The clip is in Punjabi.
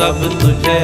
ਸਭ ਤੁਝੇ